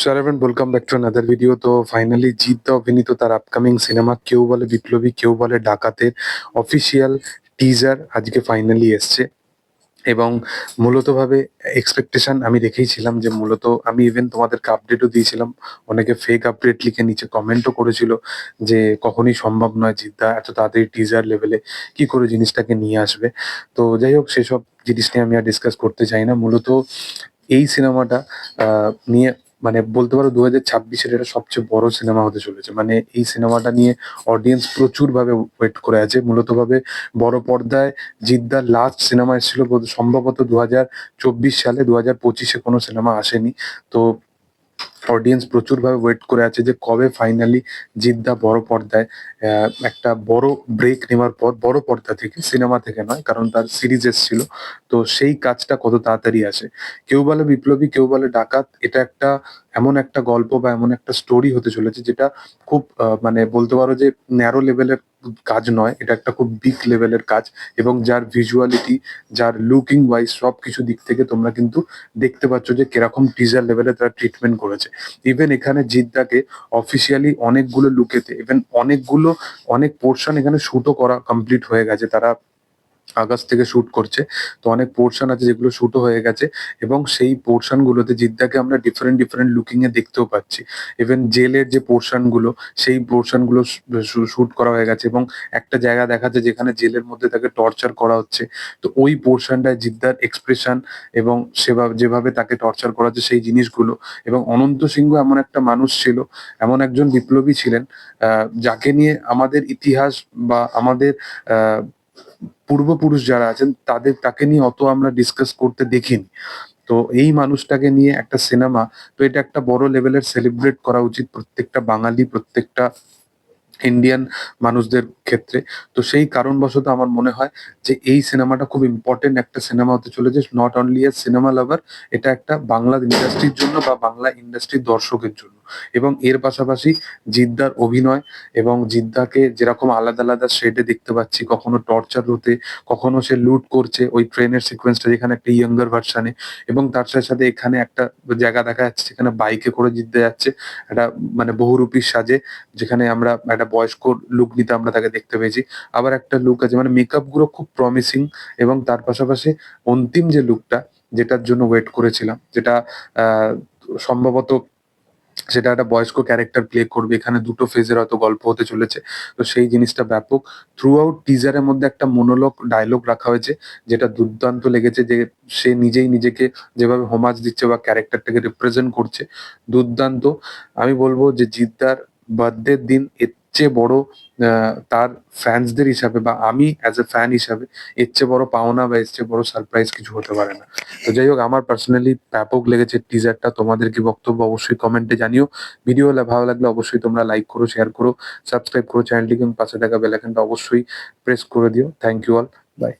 Sir even welcome back to another video তো finally Jeet দা অভিনীত তার আপকামিং সিনেমা কেউ বলে বিপ্লবী, কেউ বলে ডাকাতের অফিসিয়াল টিজার আজকে ফাইনালি এসছে। এবং মূলতভাবে এক্সপেকটেশন আমি রেখেইছিলাম যে মূলত আমি ইভেন তোমাদেরকে আপডেটও দিয়েছিলাম। অনেকে ফেক আপডেট লিখে নিচে কমেন্টও করেছিল যে কখনই সম্ভব নয় জিদ্দা এত তাড়াতাড়ি টিজার লেভেলে কি করে জিনিসটাকে নিয়ে আসবে। তো যাই হোক, সেসব জিনিস নিয়ে আমি আর ডিসকাস করতে চাই না। মূলত এই সিনেমাটা নিয়ে মানে বলতে পারো দু হাজার ছাব্বিশের এটা সবচেয়ে বড় সিনেমা হতে চলেছে। মানে এই সিনেমাটা নিয়ে অডিয়েন্স প্রচুর ভাবে ওয়েট করে আছে। মূলত ভাবে বড় পর্দায় জিদ্দার লাস্ট সিনেমা এসেছিল সম্ভবত দু চব্বিশ সালে। দু হাজার পঁচিশে কোনো সিনেমা আসেনি। তো অডিয়েন্স প্রচুর ভাবে ওয়েট করে আছে যে কবে ফাইনালি জিদ্দা বড় পর্দায় একটা বড় ব্রেক নেওয়ার পর, বড় পর্দা থেকে সিনেমা থেকে নয়, কারণ তার সিরিজ এসেছিল। তো সেই কাজটা কত তাড়াতাড়ি আসে। কেউ বলে বিপ্লবী, কেউ বলে ডাকাত, এটা একটা এমন একটা গল্প বা এমন একটা স্টোরি হতে চলেছে যেটা খুব মানে বলতে পারো যে ন্যারো লেভেলের কাজ নয়, এটা একটা খুব বিগ লেভেলের কাজ এবং যার ভিজুয়ালিটি যার লুকিং ওয়াইজ সব কিছু দিক থেকে তোমরা কিন্তু দেখতে পাচ্ছ যে কীরকম টিজার লেভেলে তারা ট্রিটমেন্ট করেছে। ইভেন এখানে জিদ্দাকে অফিসিয়ালি অনেকগুলো লুকেতে ইভেন অনেকগুলো, অনেক পোর্শন এখানে শুটও করা কমপ্লিট হয়ে গেছে, তারা আগস্ট থেকে শুট করছে। তো অনেক পোর্শন আছে যেগুলো শুটও হয়ে গেছে এবং সেই পোর্শন গুলোতে জিদ্দাকে আমরা ডিফারেন্ট ডিফারেন্ট লুকিং এ দেখতেও পাচ্ছি। ইভেন জেলের যে পোর্শনগুলো, সেই পোর্শনগুলো শুট করা হয়ে গেছে এবং একটা জায়গা দেখাচ্ছে যেখানে জেলের মধ্যে তাকে টর্চার করা হচ্ছে। তো ওই পোর্শনটায় জিদ্দার এক্সপ্রেশন এবং সেভাবে যেভাবে তাকে টর্চার করা হচ্ছে সেই জিনিসগুলো এবং অনন্ত সিংহ এমন একটা মানুষ ছিল, এমন একজন বিপ্লবী ছিলেন যাকে নিয়ে আমাদের ইতিহাস বা আমাদের পূর্বপুরুষ যারা আছেন, তাদের, তাকে নিয়ে অত আমরা ডিসকাস করতে দেখিনি। তো এই মানুষটাকে নিয়ে একটা সিনেমা তো এটা একটা বড় লেভেলের সেলিব্রেট করা উচিত প্রত্যেকটা বাঙালি, প্রত্যেকটা ইন্ডিয়ান মানুষদের ক্ষেত্রে। তো সেই কারণবশত আমার মনে হয় যে এই সিনেমাটা খুব ইম্পর্টেন্ট একটা সিনেমা হতে চলেছে not only a cinema lover এটা একটা বাংলা ইন্ডাস্ট্রির জন্য বা বাংলা ইন্ডাস্ট্রির দর্শকের জন্য। এবং এর পাশাপাশি জিদ্দার অভিনয় এবং জিদ্দাকে যেরকম আলাদা আলাদা শেডে দেখতে পাচ্ছি, কখনো টর্চার হতে কখনো সে লুট করছে ওই ট্রেনের সিকোয়েন্সটা যেখানে একটা ইয়াঙ্গার ভার্সানে এবং তার সাথে সাথে এখানে একটা জায়গা দেখা যাচ্ছে, যেখানে বাইকে করে জিদ্দা যাচ্ছে, একটা মানে বহুরূপীর সাজে, যেখানে আমরা একটা বয়স্ক লুক নিতে আমরা তাকে দেখতে পেয়েছি। আবার একটা লুক আছে মানে মেকআপগুলো খুব প্রমিসিং এবং তার পাশাপাশি অন্তিম যে লুকটা যেটার জন্য ওয়েট করেছিলাম, যেটা সম্ভবত সেটা একটা বয়স্ক ক্যারেক্টার প্লে করবে। এখানে দুটো ফেজের হয়তো গল্প হতে চলেছে। তো সেই জিনিসটা ব্যাপক। থ্রু আউট টিজারের মধ্যে একটা মনোলগ ডায়লগ রাখা হয়েছে, যেটা দুর্দান্ত লেগেছে যে সে নিজেই নিজেকে যেভাবে হোমাজ দিচ্ছে বা ক্যারেক্টারটাকে রিপ্রেজেন্ট করছে, দুর্দান্ত। আমি বলব যে জিদ্দার বার্থডের দিন এর চেয়ে বড় তার ফ্যান্সদের হিসাবে বা আমি অ্যাজ এ ফ্যান হিসাবে এর চেয়ে বড় পাওনা বা এর চেয়ে বড় সারপ্রাইজ কিছু হতে পারে না। তো যাই হোক, আমার পার্সোনালি ব্যাপক লেগেছে টিজারটা তোমাদের কি বক্তব্য অবশ্যই কমেন্টে জানিও। ভিডিও ভালো লাগলে অবশ্যই তোমরা লাইক করো শেয়ার করো সাবস্ক্রাইব করো চ্যানেলটিকে পাশে থাকা বেলাইকনটা অবশ্যই প্রেস করে দিও। Thank you all by